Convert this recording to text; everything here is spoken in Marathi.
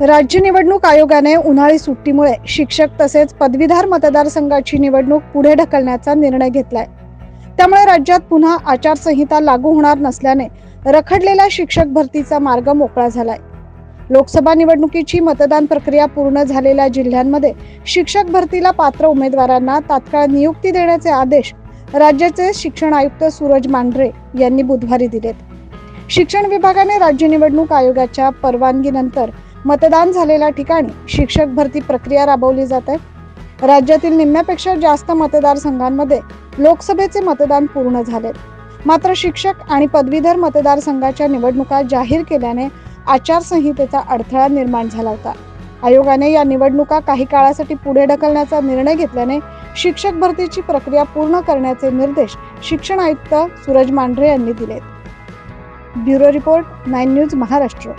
राज्य निवडणूक आयोगाने उन्हाळी सुट्टीमुळे शिक्षक तसेच पदवीधर मतदारसंघाची निवडणूक पुढे ढकलण्याचा निर्णय घेतलाय. त्यामुळे राज्यात पुन्हा आचारसंहिता लागू होणार नसल्याने रखडलेला शिक्षक भरतीचा मार्ग मोकळा झालाय. लोकसभा निवडणुकीची मतदान प्रक्रिया पूर्ण झालेल्या जिल्ह्यांमध्ये शिक्षक भरतीला पात्र उमेदवारांना तात्काळ नियुक्ती देण्याचे आदेश राज्याचे शिक्षण आयुक्त सूरज मांढरे यांनी बुधवारी दिलेत. शिक्षण विभागाने राज्य निवडणूक आयोगाच्या परवानगीनंतर मतदान झालेल्या ठिकाणी शिक्षक भरती प्रक्रिया राबवली जात आहे. राज्यातील निम्म्यापेक्षा जास्त मतदारसंघांमध्ये लोकसभेचे मतदान पूर्ण झाले. मात्र शिक्षक आणि पदवीधर मतदारसंघाच्या निवडणुका जाहीर केल्याने आचारसंहितेचा अडथळा निर्माण झाला होता. आयोगाने या निवडणुका काही काळासाठी पुढे ढकलण्याचा निर्णय घेतल्याने शिक्षक भरतीची प्रक्रिया पूर्ण करण्याचे निर्देश शिक्षण आयुक्त सूरज मांढरे यांनी दिले bureau report nine news Maharashtra.